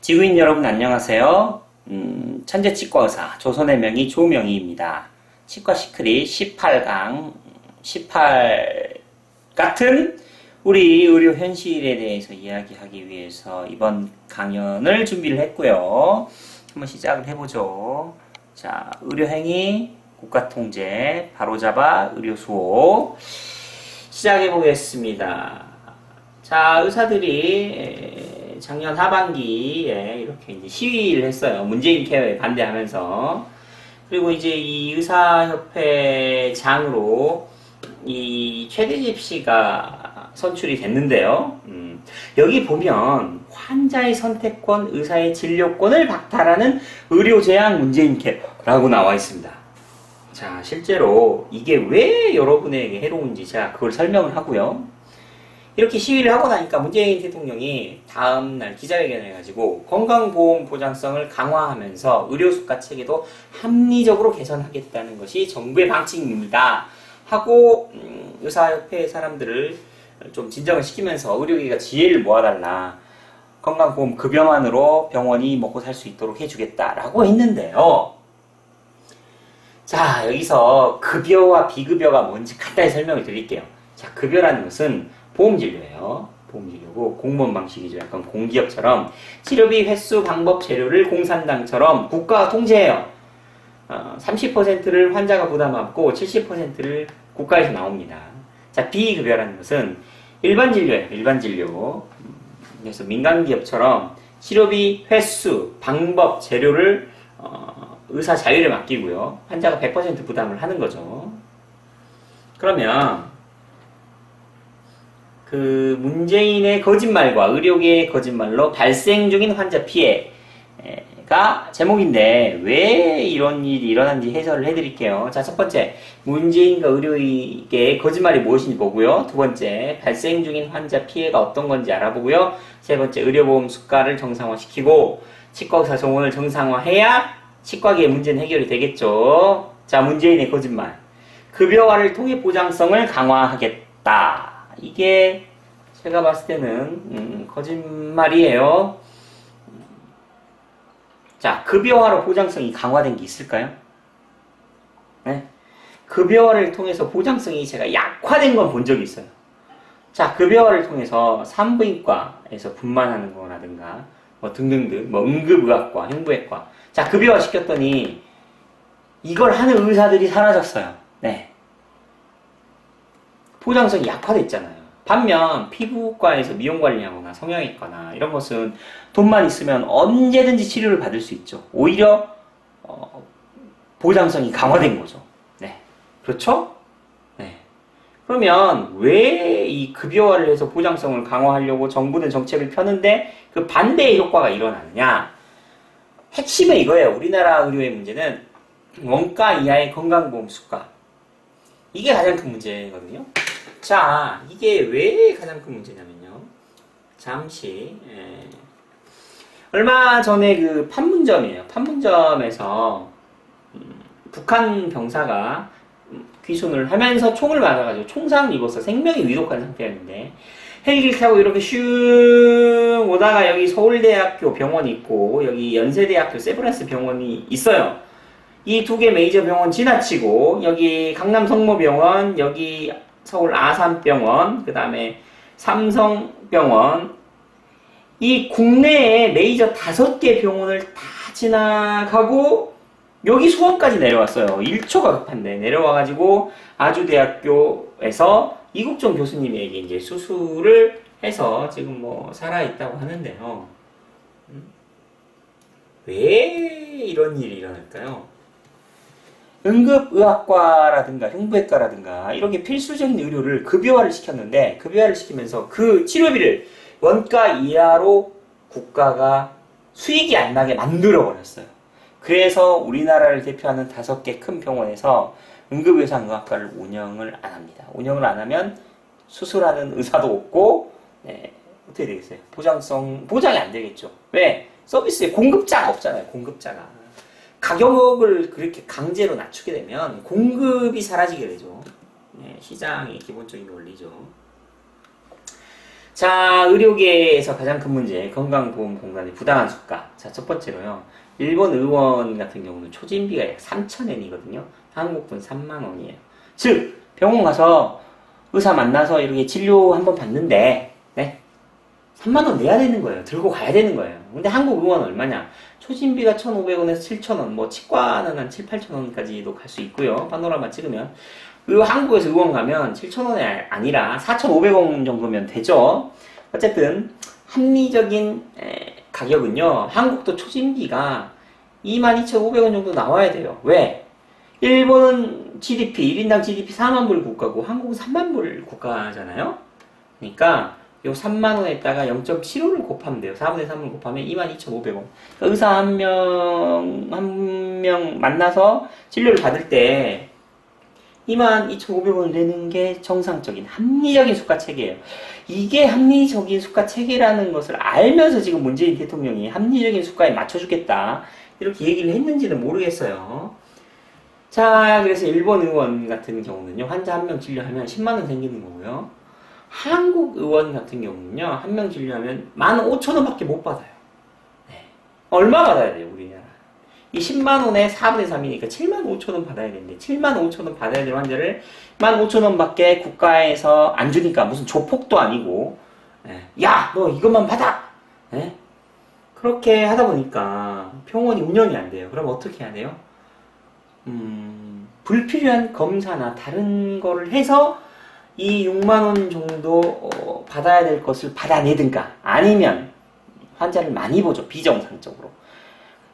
지구인 여러분 안녕하세요. 음, 천재 치과 의사 조선의 명의 조명희입니다. 치과 시크릿 18강 18 같은 우리 의료 현실에 대해서 이야기하기 위해서 이번 강연을 준비를 했고요. 한번 시작을 해보죠. 자, 의료행위, 국가통제, 바로잡아, 의료수호 시작해 보겠습니다. 자, 의사들이 에, 작년 하반기에 이렇게 이제 시위를 했어요. 문재인 케어에 반대하면서. 그리고 이제 이 의사협회 장으로 이 최대집 씨가 선출이 됐는데요. 음, 여기 보면 환자의 선택권, 의사의 진료권을 박탈하는 의료 제한 문재인 케어라고 나와 있습니다. 자, 실제로 이게 왜 여러분에게 해로운지 제가 그걸 설명을 하고요. 이렇게 시위를 하고 나니까 문재인 대통령이 다음날 기자회견을 해가지고 건강보험 보장성을 강화하면서 의료수가 체계도 합리적으로 개선하겠다는 것이 정부의 방침입니다. 하고 음, 의사협회 사람들을 좀 진정을 시키면서 의료계가 지혜를 모아달라. 건강보험 급여만으로 병원이 먹고 살 수 있도록 해주겠다라고 했는데요. 자, 여기서 급여와 비급여가 뭔지 간단히 설명을 드릴게요. 자, 급여라는 것은 보험진료예요. 보험진료고 공무원 방식이죠. 약간 공기업처럼 치료비 횟수 방법 재료를 공산당처럼 국가가 통제해요. 어, 30%를 환자가 부담하고 70%를 국가에서 나옵니다. 자, 비급여라는 것은 일반 진료예요. 일반 진료. 음, 그래서 민간 기업처럼 치료비 횟수, 방법, 재료를 어, 의사 자유를 맡기고요. 환자가 100% 부담을 하는 거죠. 그러면 그 문재인의 거짓말과 의료계의 거짓말로 발생 중인 환자 피해가 제목인데 왜 이런 일이 일어난지 해설을 해드릴게요. 자, 첫 번째 문재인과 의료계의 거짓말이 무엇인지 보고요. 두 번째 발생 중인 환자 피해가 어떤 건지 알아보고요. 세 번째 의료보험 수가를 정상화시키고 치과의사 정원을 정상화해야 치과계의 문제는 해결이 되겠죠. 자, 문재인의 거짓말. 급여화를 통해 보장성을 강화하겠다. 이게 제가 봤을 때는 음, 거짓말이에요. 자, 급여화로 보장성이 강화된 게 있을까요? 네? 급여화를 통해서 보장성이 제가 약화된 건 본 적이 있어요. 자, 급여화를 통해서 산부인과에서 분만하는 거라든가 뭐 등등등 뭐 응급의학과, 흉부외과 자, 급여화 시켰더니 이걸 하는 의사들이 사라졌어요. 네. 보장성이 약화됐잖아요. 반면 피부과에서 미용 관리하거나 성형외과나 이런 것은 돈만 있으면 언제든지 치료를 받을 수 있죠. 오히려 어, 보장성이 강화된 거죠. 네. 그렇죠? 네. 그러면 왜 이 급여화를 해서 보장성을 강화하려고 정부는 정책을 펴는데 그 반대의 효과가 일어나느냐? 핵심은 이거예요. 우리나라 의료의 문제는 원가 이하의 건강보험 수가. 이게 가장 큰 문제거든요. 자, 이게 왜 가장 큰 문제냐면요. 잠시, 예. 얼마 전에 그 판문점이에요. 판문점에서 음, 북한 병사가 음, 귀순을 하면서 총을 맞아가지고 총상을 입어서 생명이 위독한 상태였는데 헬기를 타고 이렇게 슝 오다가 여기 서울대학교 병원이 있고 여기 연세대학교 세브란스 병원이 있어요. 이 두 개 메이저 병원 지나치고 여기 강남 성모병원, 여기 서울 아산병원, 그 다음에 삼성병원 이 국내에 메이저 다섯 개 병원을 다 지나가고 여기 수원까지 내려왔어요. 1초가 급한데 내려와가지고 아주대학교에서 이국종 교수님에게 이제 수술을 해서 지금 뭐 살아있다고 하는데요. 음? 왜 이런 일이 일어날까요? 응급의학과라든가 흉부외과라든가 이렇게 필수적인 의료를 급여화를 시켰는데 급여화를 시키면서 그 치료비를 원가 이하로 국가가 수익이 안 나게 만들어 버렸어요. 그래서 우리나라를 대표하는 다섯 개 큰 병원에서 응급의상의학과를 운영을 안 합니다. 운영을 안 하면 수술하는 의사도 없고 네, 어떻게 되겠어요? 보장성 보장이 안 되겠죠. 왜? 서비스에 공급자가 없잖아요. 공급자가 가격을 그렇게 강제로 낮추게 되면 공급이 사라지게 되죠. 네, 시장의 기본적인 원리죠. 자, 의료계에서 가장 큰 문제, 건강보험 공단의 부당한 수가. 자, 첫 번째로요. 일본 의원 같은 경우는 초진비가 약 3,000엔이거든요. 한국 돈 3만 원이에요. 즉, 병원 가서 의사 만나서 이렇게 진료 한번 받는데, 네? 3만 원 내야 되는 거예요. 들고 가야 되는 거예요. 근데 한국 의원 얼마냐? 초진비가 1,500원에서 7,000원, 뭐 치과는 한 7, 8,000원까지도 갈 수 있고요. 파노라마 찍으면. 그 한국에서 의원 가면 7,000원이 아니라 4,500원 정도면 되죠. 어쨌든 합리적인 에, 가격은요. 한국도 초진비가 22,500원 정도 나와야 돼요. 왜? 일본은 GDP, 1인당 GDP 4만 불 국가고 한국은 3만 불 국가잖아요. 그러니까 요 3만 원에다가 0.75를 곱하면 돼요. 4분의 3을 곱하면 22,500원. 의사 한 명, 한 명 만나서 진료를 받을 때 22,500원을 내는 게 정상적인 합리적인 수가 체계예요. 이게 합리적인 수가 체계라는 것을 알면서 지금 문재인 대통령이 합리적인 수가에 맞춰주겠다. 이렇게 얘기를 했는지는 모르겠어요. 자, 그래서 일본 의원 같은 경우는요, 환자 한 명 진료하면 10만원 생기는 거고요. 한국 의원 같은 경우는요, 한 명 진료하면 15,000원 밖에 못 받아요. 네. 얼마 받아야 돼요, 우리나라? 이 10만원에 4분의 3이니까 7만 5천원 받아야 되는데, 7만 5천원 받아야 될 환자를 1만 5천원 밖에 국가에서 안 주니까 무슨 조폭도 아니고, 네. 야, 너 이것만 받아! 네. 그렇게 하다 보니까 병원이 운영이 안 돼요. 그럼 어떻게 해야 돼요? 음, 불필요한 검사나 다른 거를 해서 이 6만 원 정도 어, 받아야 될 것을 받아내든가 아니면 환자를 많이 보죠 비정상적으로.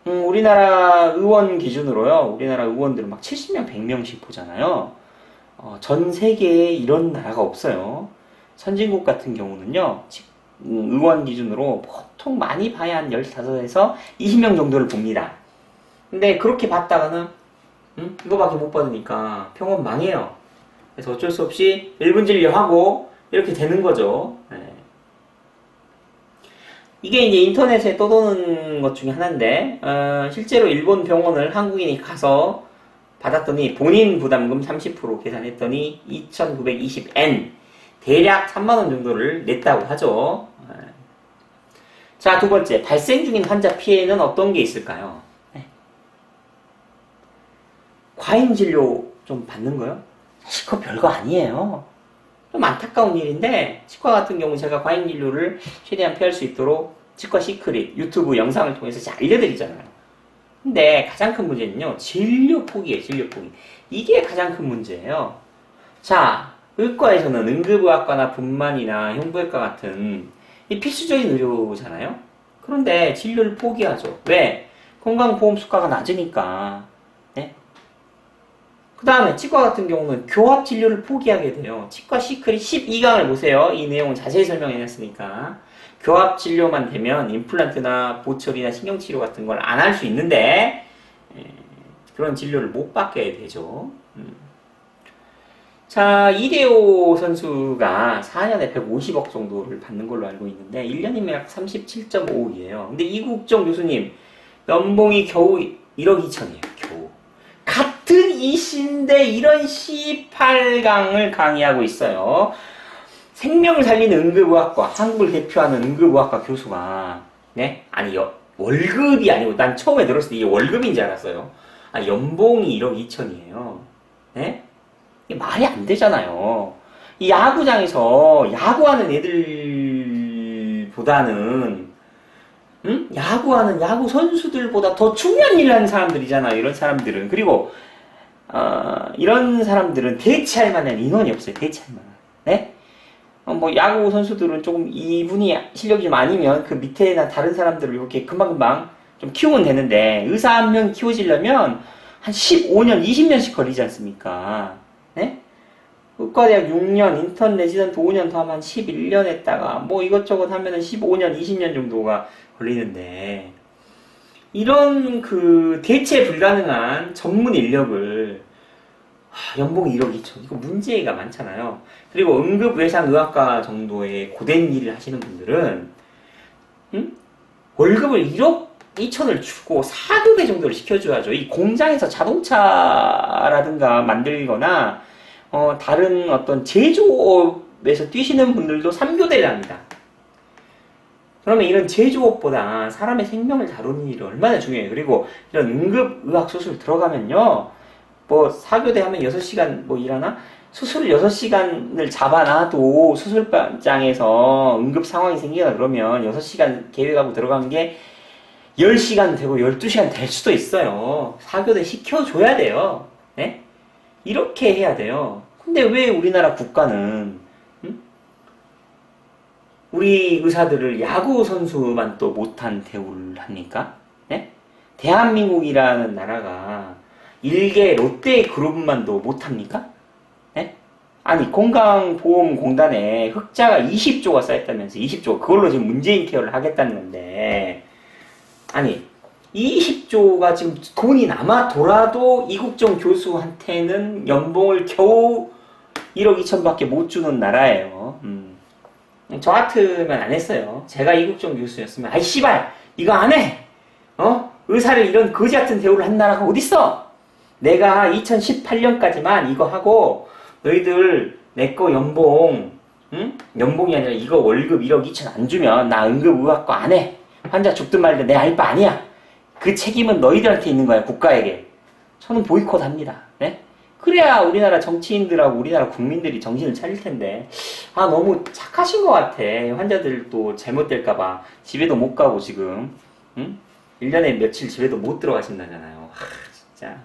음, 우리나라 의원 기준으로요 우리나라 의원들은 막 70명 100명씩 보잖아요. 어, 전 세계에 이런 나라가 없어요. 선진국 같은 경우는요 지- 음, 의원 기준으로 보통 많이 봐야 한 15에서 20명 정도를 봅니다. 근데 그렇게 봤다가는 음? 이거밖에 못 받으니까 병원 망해요 그래서 어쩔 수 없이 1분 진료하고 이렇게 되는 거죠. 네. 이게 이제 인터넷에 떠도는 것 중에 하나인데 어, 실제로 일본 병원을 한국인이 가서 받았더니 본인 부담금 30% 계산했더니 2,920엔 대략 3만 원 정도를 냈다고 하죠. 네. 자, 두 번째 발생 중인 환자 피해는 어떤 게 있을까요? 네. 과잉 진료 좀 받는 거요? 그거 별거 아니에요. 좀 안타까운 일인데 치과 같은 경우 제가 과잉 진료를 최대한 피할 수 있도록 치과 시크릿 유튜브 영상을 통해서 잘 알려드리잖아요. 근데 가장 큰 문제는요 진료 포기예요 진료 포기 이게 가장 큰 문제예요. 자 의과에서는 응급의학과나 분만이나 흉부외과 같은 이 필수적인 의료잖아요. 그런데 진료를 포기하죠. 왜? 건강보험 수가가 낮으니까. 그 다음에 치과 같은 경우는 교합 진료를 포기하게 돼요. 치과 시크릿 12강을 보세요. 이 내용은 자세히 설명해 놨으니까. 교합 진료만 되면 임플란트나 보철이나 신경치료 같은 걸 안 할 수 있는데, 에, 그런 진료를 못 받게 되죠. 음. 자, 이대호 선수가 4년에 150억 정도를 받는 걸로 알고 있는데, 1년이면 약 37.5억이에요. 근데 이국정 교수님, 연봉이 겨우 1억 2천이에요, 겨우. 같은 이신데 이런 18강을 강의하고 있어요. 생명을 살리는 응급의학과, 한국을 대표하는 응급의학과 교수가, 네? 아니, 여- 월급이 아니고, 난 처음에 들었을 때 이게 월급인 줄 알았어요. 아, 연봉이 1억 2천이에요. 네? 이게 말이 안 되잖아요. 이 야구장에서 야구하는 애들보다는, 응? 야구하는 야구 선수들보다 더 중요한 일을 하는 사람들이잖아요. 이런 사람들은. 그리고, 어, 이런 사람들은 대체할 만한 인원이 없어요. 대체할 만한. 네? 어, 뭐, 야구 선수들은 조금 이분이 실력이 좀 아니면 그 밑에나 다른 사람들을 이렇게 금방금방 좀 키우면 되는데, 의사 한 명 키워지려면 한 15년, 20년씩 걸리지 않습니까? 네? 의과대학 6년, 인턴 레지던트 5년 더 하면 11년 했다가, 뭐 이것저것 하면은 15년, 20년 정도가 걸리는데, 이런 그 대체 불가능한 전문 인력을 하, 연봉 1억 2천 이거 문제가 많잖아요. 그리고 응급 외상 의학과 정도의 고된 일을 하시는 분들은 음? 월급을 1억 2천을 주고 4급의 정도를 시켜줘야죠. 이 공장에서 자동차라든가 만들거나 어, 다른 어떤 제조업 응급에서 뛰시는 분들도 3교대를 합니다. 그러면 이런 제조업보다 사람의 생명을 다루는 일이 얼마나 중요해요. 그리고 이런 응급의학 수술 들어가면요. 뭐 4교대 하면 6시간 뭐 일하나? 수술 6시간을 잡아놔도 수술장에서 응급 상황이 생기거나 그러면 6시간 계획하고 들어간 게 10시간 되고 12시간 될 수도 있어요. 4교대 시켜줘야 돼요. 네? 이렇게 해야 돼요. 근데 왜 우리나라 국가는 음? 우리 의사들을 야구 선수만 또 못한 대우를 합니까? 네? 대한민국이라는 나라가 일개 롯데 그룹만도 못합니까? 네? 아니 건강보험공단에 흑자가 20조가 쌓였다면서 20조 그걸로 지금 문재인 케어를 하겠다는 건데 아니 20조가 지금 돈이 남아 돌아도 이국정 교수한테는 연봉을 겨우 1억 2천밖에 못 주는 나라예요. 음. 저 같으면 안 했어요. 제가 이국정 교수였으면 아이 씨발 이거 안 해. 어? 의사를 이런 거지 같은 대우를 한 나라가 어딨어? 내가 2018년까지만 이거 하고 너희들 내 거 연봉 응? 연봉이 아니라 이거 월급 1억 2천 안 주면 나 응급의학과 안 해. 환자 죽든 말든 내 알바 아니야. 그 책임은 너희들한테 있는 거야 국가에게. 저는 보이콧 합니다. 네? 그래야 우리나라 정치인들하고 우리나라 국민들이 정신을 차릴 텐데 아 너무 착하신 것 같아 환자들 또 잘못될까봐 집에도 못 가고 지금 응? 1년에 며칠 집에도 못 들어가신다잖아요 하 진짜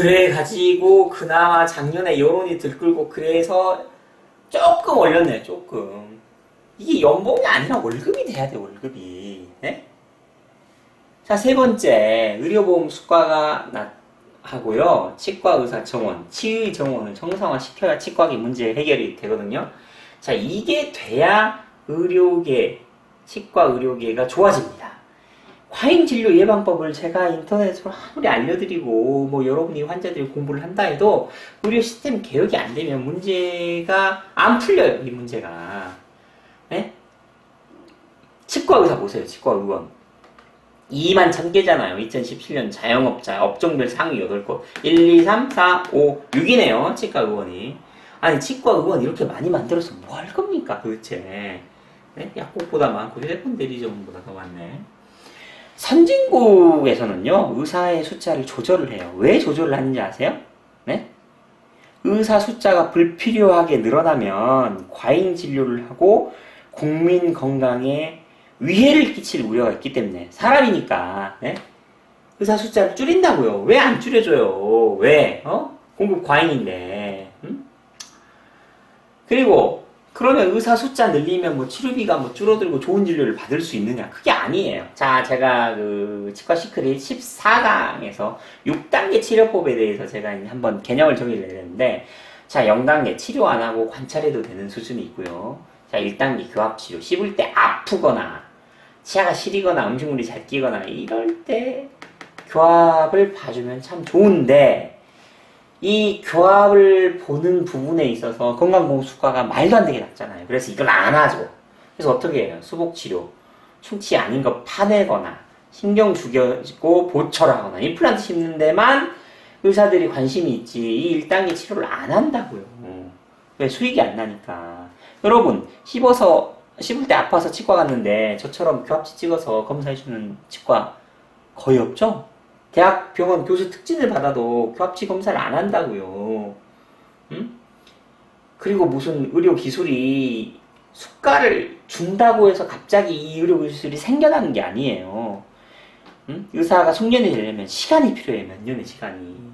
그래 가지고 그나마 작년에 여론이 들끓고 그래서 조금 올렸네 조금 이게 연봉이 아니라 월급이 돼야 돼 월급이 네? 자세 번째 의료보험 수가가 낮 하고요. 치과 의사 정원, 치의 정원을 정상화 시켜야 치과계 문제 해결이 되거든요. 자, 이게 돼야 의료계, 치과 의료계가 좋아집니다. 과잉 진료 예방법을 제가 인터넷으로 아무리 알려드리고, 뭐 여러분이 환자들이 공부를 한다 해도 의료 시스템 개혁이 안 되면 문제가 안 풀려요, 이 문제가. 네? 치과 의사 보세요, 치과 의원. 2만 1000개잖아요. 2017년 자영업자 업종별 상위 8곳. 1, 2, 3, 4, 5, 6이네요. 치과 의원이. 아니, 치과 의원 이렇게 많이 만들어서 뭐 할 겁니까, 도대체. 네? 약국보다 많고 휴대폰 대리점보다 더 많네. 선진국에서는요, 의사의 숫자를 조절을 해요. 왜 조절을 하는지 아세요? 네? 의사 숫자가 불필요하게 늘어나면 과잉 진료를 하고 국민 건강에 위해를 끼칠 우려가 있기 때문에 사람이니까 네? 의사 숫자를 줄인다고요. 왜 안 줄여줘요? 왜? 어? 공급 과잉인데. 음? 그리고 그러면 의사 숫자 늘리면 뭐 치료비가 뭐 줄어들고 좋은 진료를 받을 수 있느냐? 그게 아니에요. 자, 제가 그 치과 시크릿 14강에서 6단계 치료법에 대해서 제가 한번 개념을 정의를 내렸는데 자, 0단계 치료 안 하고 관찰해도 되는 수준이 있고요. 자, 1단계 교합 치료. 씹을 때 아프거나 치아가 시리거나 음식물이 잘 끼거나 이럴 때 교합을 봐주면 참 좋은데 이 교합을 보는 부분에 있어서 건강보험수가가 말도 안 되게 낮잖아요. 그래서 이걸 안 하죠. 그래서 어떻게 해요? 수복치료, 충치 아닌 거 파내거나 신경 죽여고 보철하거나 임플란트 심는 데만 의사들이 관심이 있지 이 1단계 치료를 안 한다고요. 왜 수익이 안 나니까. 여러분 씹어서 씹을 때 아파서 치과 갔는데 저처럼 교합치 찍어서 검사해주는 치과 거의 없죠? 대학 병원 교수 특진을 받아도 교합치 검사를 안 한다고요. 응? 그리고 무슨 의료 기술이 수가를 준다고 해서 갑자기 이 의료 기술이 생겨나는 게 아니에요. 응? 의사가 숙련이 되려면 시간이 필요해요. 몇 년의 시간이.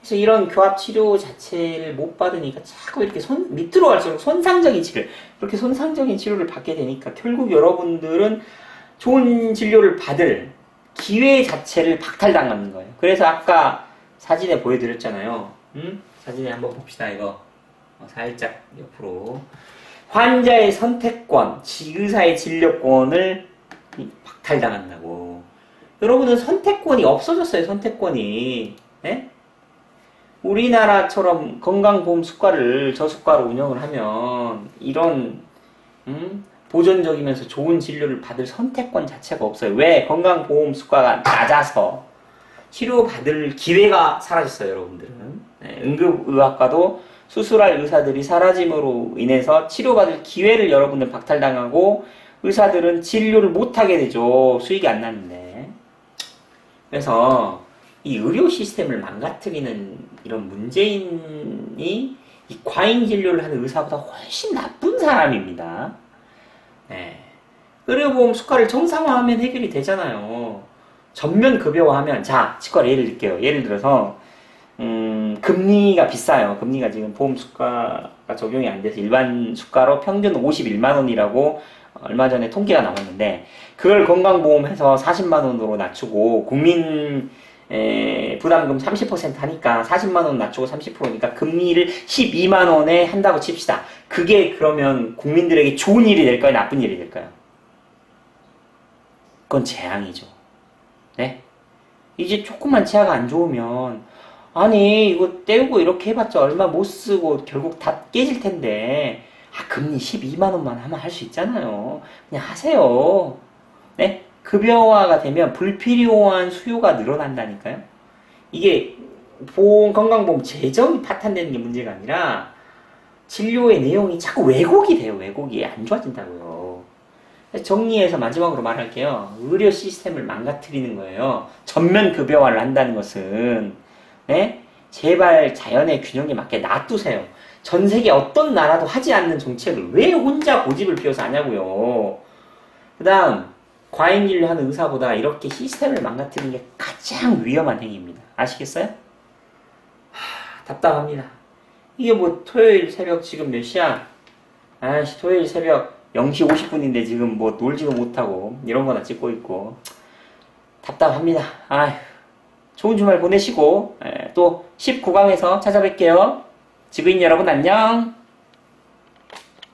그래서 이런 교합 치료 자체를 못 받으니까 자꾸 이렇게 손, 밑으로 갈수록 손상적인 치료, 그렇게 손상적인 치료를 받게 되니까 결국 여러분들은 좋은 진료를 받을 기회 자체를 박탈당하는 거예요. 그래서 아까 사진에 보여드렸잖아요. 음? 사진에 한번 봅시다, 이거. 어, 살짝 옆으로. 환자의 선택권, 의사의 진료권을 박탈당한다고. 여러분은 선택권이 없어졌어요, 선택권이. 네? 우리나라처럼 건강보험 수가를 저수가로 운영을 하면 이런 음? 보존적이면서 좋은 진료를 받을 선택권 자체가 없어요. 왜? 건강보험 수가가 낮아서 치료받을 기회가 사라졌어요, 여러분들은. 네, 응급의학과도 수술할 의사들이 사라짐으로 인해서 치료받을 기회를 여러분들 박탈당하고 의사들은 진료를 못하게 되죠. 수익이 안 나는데. 그래서 이 의료 시스템을 망가뜨리는 이런 문재인이 이 과잉 진료를 하는 의사보다 훨씬 나쁜 사람입니다. 네. 의료보험 수가를 정상화하면 해결이 되잖아요. 전면 급여화하면 자 치과 예를 들게요. 예를 들어서 음, 금리가 비싸요. 금리가 지금 보험 수가가 적용이 안 돼서 일반 수가로 평균 51만 원이라고 얼마 전에 통계가 나왔는데 그걸 건강보험해서 40만 원으로 낮추고 국민 에, 부담금 30% 하니까 40만 원 낮추고 30%니까 금리를 12만 원에 한다고 칩시다. 그게 그러면 국민들에게 좋은 일이 될까요? 나쁜 일이 될까요? 그건 재앙이죠. 네? 이제 조금만 치아가 안 좋으면 아니 이거 떼우고 이렇게 해봤자 얼마 못 쓰고 결국 다 깨질 텐데 아 금리 12만 원만 하면 할 수 있잖아요. 그냥 하세요. 네? 급여화가 되면 불필요한 수요가 늘어난다니까요. 이게 보험 건강보험 재정이 파탄되는 게 문제가 아니라 진료의 내용이 자꾸 왜곡이 돼요. 왜곡이 안 좋아진다고요. 정리해서 마지막으로 말할게요. 의료 시스템을 망가뜨리는 거예요. 전면 급여화를 한다는 것은 네? 제발 자연의 균형에 맞게 놔두세요. 전 세계 어떤 나라도 하지 않는 정책을 왜 혼자 고집을 피워서 하냐고요. 그 다음 과잉 진료 하는 의사보다 이렇게 시스템을 망가뜨리는 게 가장 위험한 행위입니다. 아시겠어요? 하, 답답합니다. 이게 뭐 토요일 새벽 지금 몇 시야? 아씨 토요일 새벽 0시 50분인데 지금 뭐 놀지도 못하고 이런 거나 찍고 있고 답답합니다. 아휴 좋은 주말 보내시고 에, 또 19강에서 찾아뵐게요. 지구인 여러분 안녕.